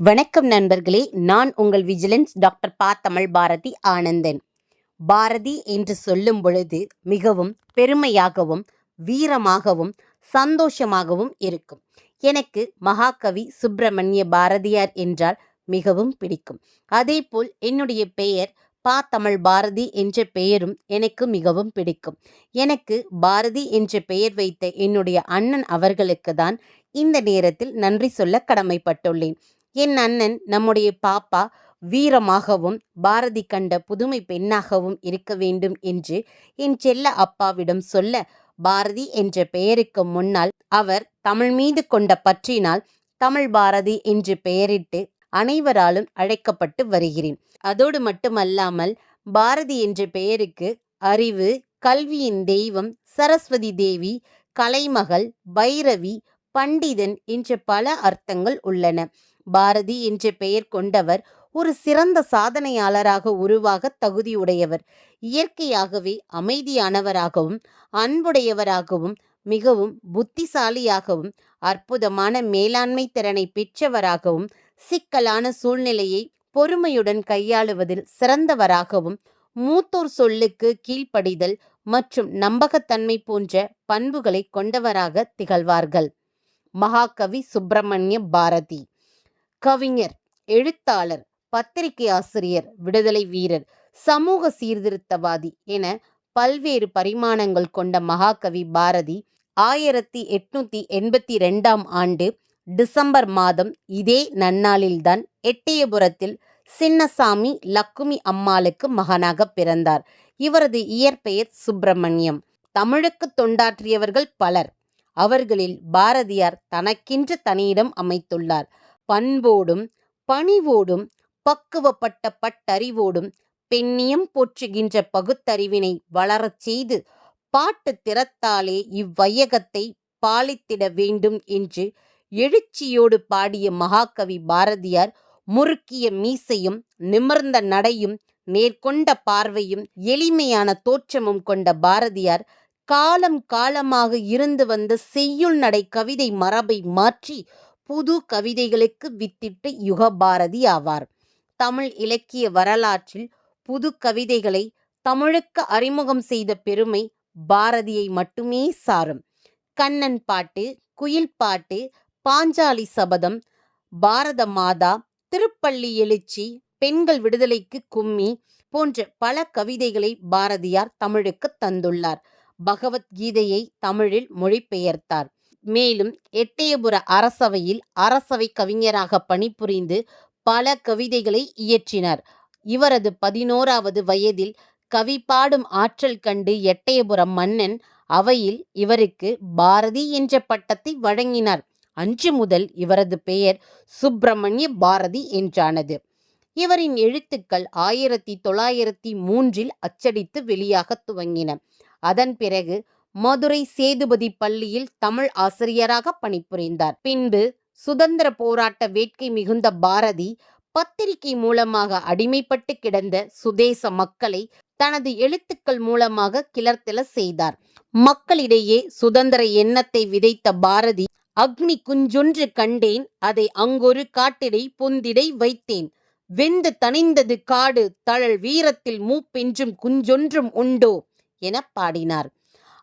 வணக்கம் நண்பர்களே நான் உங்கள் விஜிலன்ஸ் டாக்டர் பா. தமிழ் பாரதி ஆனந்தன். பாரதி என்று சொல்லும் பொழுது மிகவும் பெருமையாகவும் வீரமாகவும் சந்தோஷமாகவும் இருக்கும். எனக்கு மகாகவி சுப்பிரமணிய பாரதியார் என்றால் மிகவும் பிடிக்கும். அதேபோல் என்னுடைய பெயர் பா. தமிழ் பாரதி என்ற பெயரும் எனக்கு மிகவும் பிடிக்கும். எனக்கு பாரதி என்ற பெயர் வைத்த என்னுடைய அண்ணன் அவர்களுக்கு தான் இந்த நேரத்தில் நன்றி சொல்ல கடமைப்பட்டுள்ளேன். என் அண்ணன் நம்முடைய பாப்பா வீரமாகவும் பாரதி கண்ட புதுமை பெண்ணாகவும் இருக்க வேண்டும் என்று என் செல்ல அப்பாவிடம் சொல்ல பாரதி என்ற பெயருக்கு முன்னால் அவர் தமிழ் மீது கொண்ட பற்றினால் தமிழ் பாரதி என்று பெயரிட்டு அனைவராலும் அழைக்கப்பட்டு வருகிறேன். அதோடு மட்டுமல்லாமல் பாரதி என்ற பெயருக்கு அறிவு கல்வியின் தெய்வம் சரஸ்வதி தேவி கலைமகள் பைரவி பண்டிதன் என்ற பல அர்த்தங்கள் உள்ளன. பாரதி என்ற பெயர் கொண்டவர் ஒரு சிறந்த சாதனையாளராக உருவாக தகுதியுடையவர். இயற்கையாகவே அமைதியானவராகவும் அன்புடையவராகவும் மிகவும் புத்திசாலியாகவும் அற்புதமான மேலாண்மை திறனை பெற்றவராகவும் சிக்கலான சூழ்நிலையை பொறுமையுடன் கையாளுவதில் சிறந்தவராகவும் மூத்தோர் சொல்லுக்கு கீழ்ப்படிதல் மற்றும் நம்பகத்தன்மை போன்ற பண்புகளை கொண்டவராக திகழ்வார்கள். மகாகவி சுப்பிரமணிய பாரதி. கவிஞர் எழுத்தாளர் பத்திரிகை ஆசிரியர் விடுதலை வீரர் சமூக சீர்திருத்தவாதி என பல்வேறு பரிமாணங்கள் கொண்ட மகாகவி பாரதி ஆயிரத்தி எட்நூத்தி எண்பத்தி ரெண்டாம் ஆண்டு டிசம்பர் மாதம் இதே நன்னாளில்தான் எட்டயபுரத்தில் சின்னசாமி லக்குமி அம்மாளுக்கு மகனாக பிறந்தார். இவரது இயற்பெயர் சுப்பிரமணியம். தமிழுக்கு தொண்டாற்றியவர்கள் பலர். அவர்களில் பாரதியார் தனக்கென்று தனியிடம் அமைத்துள்ளார். பண்போடும் பணிவோடும் பக்குவப்பட்ட பட்டறிவோடும் பெண்ணியம் போற்றுகின்ற பகுத்தறிவினை வளரச் செய்து பாட்டு திறத்தாலே இவ்வையகத்தை பாலித்திட வேண்டும் என்று எழுச்சியோடு பாடிய மகாகவி பாரதியார் முறுக்கிய மீசையும் நிமிர்ந்த நடையும் நேர்கொண்ட பார்வையும் எளிமையான தோற்றமும் கொண்ட பாரதியார் காலம் காலமாக இருந்து வந்த செய்யுள் நடை கவிதை மரபை மாற்றி புது கவிதைகளுக்கு வித்திட்ட யுகபாரதி ஆவார். தமிழ் இலக்கிய வரலாற்றில் புது கவிதைகளை தமிழுக்கு அறிமுகம் செய்த பெருமை பாரதியை மட்டுமே சாரும். கண்ணன் பாட்டு குயில் பாட்டு பாஞ்சாலி சபதம் பாரத மாதா திருப்பள்ளி எழுச்சி பெண்கள் விடுதலைக்கு கும்மி போன்ற பல கவிதைகளை பாரதியார் தமிழுக்கு தந்துள்ளார். பகவத்கீதையை தமிழில் மொழிபெயர்த்தார். மேலும் எட்டயபுர அரசவையில் அரசவை கவிஞராக பணிபுரிந்து பல கவிதைகளை இயற்றினார். இவரது பதினோராவது வயதில் கவி பாடும் ஆற்றல் கண்டு எட்டயபுரம் மன்னன் அவையில் இவருக்கு பாரதி என்ற பட்டத்தை வழங்கினார். அன்று முதல் இவரது பெயர் சுப்பிரமணிய பாரதி என்றானது. இவரின் எழுத்துக்கள் ஆயிரத்தி தொள்ளாயிரத்தி மூன்றில் அச்சடித்து வெளியாக துவங்கின. அதன் பிறகு மதுரை சேதுபதி பள்ளியில் தமிழ் ஆசிரியராக பணிபுரிந்தார். பின்பு சுதந்திர போராட்ட வேட்கை மிகுந்த பாரதி பத்திரிகை மூலமாக அடிமைப்பட்டு கிடந்த சுதேச மக்களை தனது எழுத்துக்கள் மூலமாக கிளர்த்தெழ செய்தார். மக்களிடையே சுதந்திர எண்ணத்தை விதைத்த பாரதி அக்னி குஞ்சொன்று கண்டேன் அதை அங்கொரு காட்டிடை பொந்திடை வைத்தேன். வெந்து தணிந்தது காடு தழல் வீரத்தில் மூப்பென்றும் குஞ்சொன்றும் உண்டோ? என பாடினார்.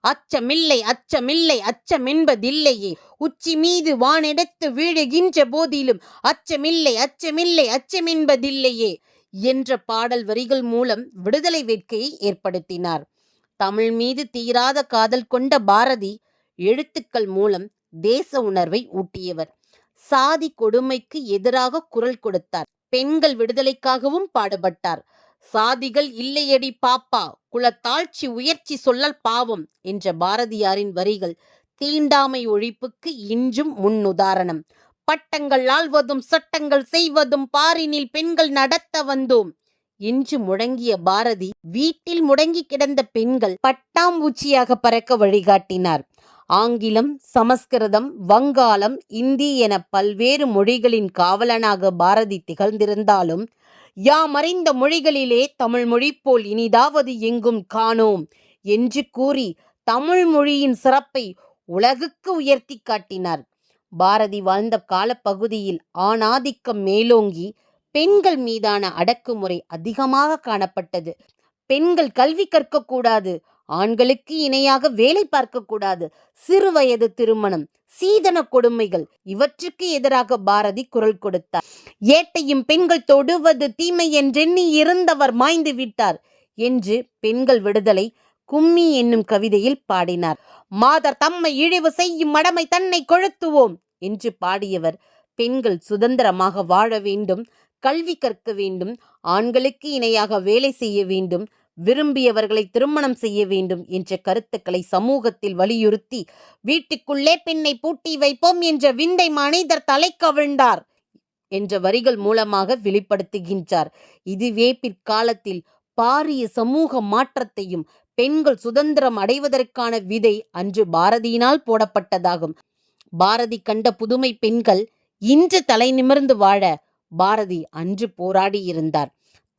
அச்சமில்லை அச்சமில்லை அச்சமென்பதில்லையே. உச்சி மீது வானெடுத்து வீழுகின்ற போதிலும் அச்சமில்லை அச்சமில்லை அச்சமென்பதில்லையே என்ற பாடல் வரிகள் மூலம் விடுதலை வேட்கையை ஏற்படுத்தினார். தமிழ் மீது தீராத காதல் கொண்ட பாரதி எழுத்துக்கள் மூலம் தேச உணர்வை ஊட்டியவர். சாதி கொடுமைக்கு எதிராக குரல் கொடுத்தார். பெண்கள் விடுதலைக்காகவும் பாடுபட்டார். சாதிகள் இல்லையடி பாப்பா குலத்தாழ்ச்சி உயர்ச்சி சொல்லல் பாவம் என்ற பாரதியாரின் வரிகள் தீண்டாமை ஒழிப்புக்கு இன்றும் முன்னுதாரணம் பட்டங்கள் ஆள்வதும் சட்டங்கள் செய்வதும் பாரினில் பெண்கள் நடத்த வந்தோம். என்று முழங்கிய பாரதி வீட்டில் முடங்கி கிடந்த பெண்கள் பட்டாம்பூச்சியாக பறக்க வழிகாட்டினார். ஆங்கிலம் சமஸ்கிருதம் வங்காளம் இந்தி என பல்வேறு மொழிகளின் காவலனாக பாரதி திகழ்ந்திருந்தாலும் யாமறிந்த மொழிகளிலே தமிழ் மொழி போல் இனிதாவது எங்கும் காணோம் என்று கூறி தமிழ் மொழியின் சிறப்பை உலகுக்கு உயர்த்தி காட்டினார். பாரதி வாழ்ந்த காலப்பகுதியில் ஆணாதிக்கம் மேலோங்கி பெண்கள் மீதான அடக்குமுறை அதிகமாக காணப்பட்டது. பெண்கள் கல்வி கற்கக்கூடாது ஆண்களுக்கு இணையாக வேலை பார்க்கக்கூடாது சிறுவயது திருமணம் சீதன கொடுமைகள் இவற்றுக்கு எதிராக பாரதி குரல் கொடுத்தார். ஏட்டையும் பெண்கள் தொடுவது தீமை என்றெண்ணி இருந்தவர் மாய்ந்து விட்டார் என்று பெண்கள் விடுதலை கும்மி என்னும் கவிதையில் பாடினார். மாதர் தம்மை இழிவு செய்யும் மடமை தன்னை கொளுத்துவோம் என்று பாடியவர் பெண்கள் சுதந்திரமாக வாழ வேண்டும் கல்வி கற்க வேண்டும் ஆண்களுக்கு இணையாக வேலை செய்ய வேண்டும் விரும்பியவர்களை திருமணம் செய்ய வேண்டும் என்ற கருத்துக்களை சமூகத்தில் வலியுறுத்தி வீட்டுக்குள்ளே பெண்ணை பூட்டி வைப்போம் என்ற விந்தை மனிதர் தலை கவிழ்ந்தார் என்ற வரிகள் மூலமாக வெளிப்படுத்துகின்றார். இதுவே பிற்காலத்தில் பாரிய சமூக மாற்றத்தையும் பெண்கள் சுதந்திரம் அடைவதற்கான விதை அன்று பாரதியினால் போடப்பட்டதாகும். பாரதி கண்ட புதுமை பெண்கள் இன்று தலை நிமிர்ந்து வாழ பாரதி அன்று போராடியிருந்தார்.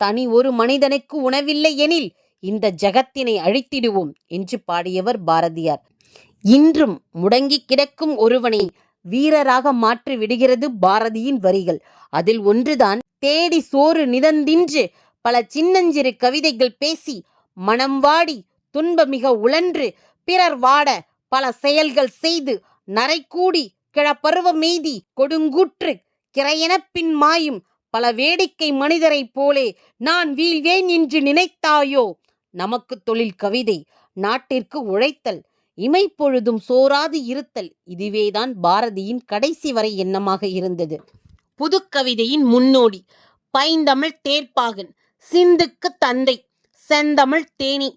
தனி ஒரு மனிதனுக்கு உணவில்லை எனில் இந்த ஜகத்தினை அழித்திடுவோம் என்று பாடியவர் பாரதியார். இன்றும் முடங்கி கிடக்கும் ஒருவனை வீரராக மாற்றி விடுகிறது பாரதியின் வரிகள். அதில் ஒன்றுதான் தேடி சோறு நிதந்தின்று பல சின்னஞ்சிறு கவிதைகள் பேசி மனம் வாடி துன்பமிக உழன்று பிறர் வாட பல செயல்கள் செய்து நரைக்கூடி கிழப்பருவ மெய்தி கொடுங்கூற்று கிரையெனப் பின் மாயும் பல வேடிக்கை மனிதரைப் போலே நான் வீழ்வேன் என்று நினைத்தாயோ? நமக்கு தொழில் கவிதை நாட்டிற்கு உழைத்தல் இமைப்பொழுதும் சோராது இருத்தல் இதுவேதான் பாரதியின் கடைசி வரை எண்ணமாக இருந்தது. புதுக்கவிதையின் முன்னோடி பைந்தமிழ் தேர்ப்பாகன் சிந்துக்கு தந்தை செந்தமிழ் தேனி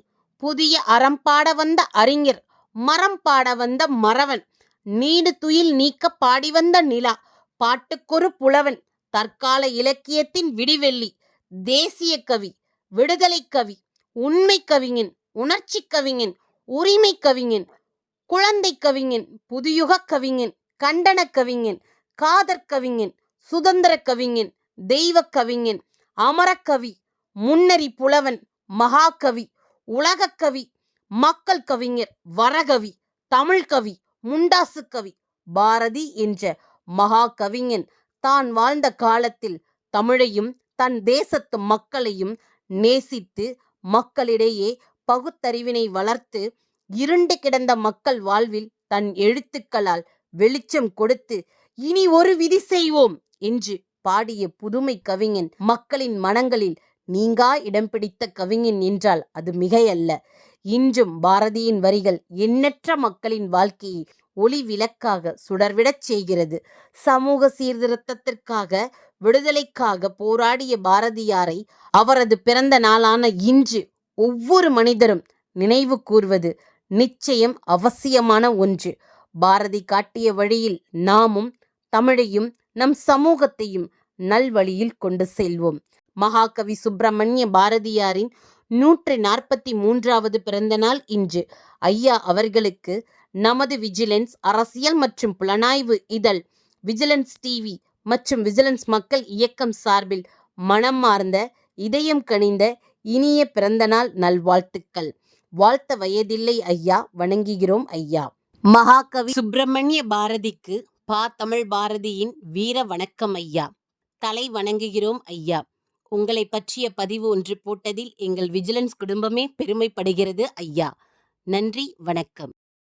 புதிய அறம் பாட வந்த அறிஞர் மரம் பாட வந்த மறவன் நீடு துயில் நீக்க பாடி வந்த நிலா பாட்டுக்கொரு புலவன் தற்கால இலக்கியத்தின் விடிவெள்ளி தேசிய கவி விடுதலை கவி உண்மை கவிஞன் உணர்ச்சி கவிஞன் உரிமை கவிஞன் குழந்தை கவிஞன் புதுயுக கவிஞன் கண்டன கவிஞன் காதற் கவிஞன் சுதந்திர கவிஞன் தெய்வ கவிஞன் அமரக்கவி முன்னறி புலவன் மகாகவி உலகக்கவி மக்கள் கவிஞர் வரகவி தமிழ்கவி முண்டாசு கவி பாரதி என்ற மகா கவிஞன் தான் வாழ்ந்த காலத்தில் தமிழையும் தன் தேசத்து மக்களையும் நேசித்து மக்களிடையே பகுத்தறிவினை வளர்த்து இருண்டு கிடந்த மக்கள் வாழ்வில் தன் எழுத்துக்களால் வெளிச்சம் கொடுத்து இனி ஒரு விதி செய்வோம் என்று பாடிய புதுமை கவிஞன் மக்களின் மனங்களில் நீங்கா இடம் பிடித்த கவிஞன் என்றால் அது மிகையல்ல. இன்றும் பாரதியின் வரிகள் எண்ணற்ற மக்களின் வாழ்க்கையை ஒளி விளக்காக சுடர்விடச் செய்கிறது. சமூக சீர்திருத்தத்திற்காக விடுதலைக்காக போராடிய பாரதியாரை அவரது பிறந்த நாளான இன்று ஒவ்வொரு மனிதரும் நினைவு கூர்வது நிச்சயம் அவசியமான ஒன்று. பாரதி காட்டிய வழியில் நாமும் தமிழையும் நம் சமூகத்தையும் நல்வழியில் கொண்டு செல்வோம். மகாகவி சுப்பிரமணிய பாரதியாரின் நூற்றி நாற்பத்தி மூன்றாவது பிறந்தநாள் இன்று. ஐயா அவர்களுக்கு நமது விஜிலன்ஸ் அரசியல் மற்றும் புலனாய்வு இதழ் விஜிலன்ஸ் டிவி மற்றும் விஜிலன்ஸ் மக்கள் இயக்கம் சார்பில் மனம் மார்ந்த இதயம் கனிந்த இனிய பிறந்தநாள் நல்வாழ்த்துக்கள். வாழ்த்த வயதில்லை ஐயா வணங்குகிறோம் ஐயா. மகாகவி சுப்பிரமணிய பாரதிக்கு பா தமிழ் பாரதியின் வீர வணக்கம் ஐயா. தலை வணங்குகிறோம் ஐயா. உங்களை பற்றிய பதிவு ஒன்று போட்டதில் எங்கள் விஜிலன்ஸ் குடும்பமே பெருமைப்படுகிறது ஐயா. நன்றி வணக்கம்.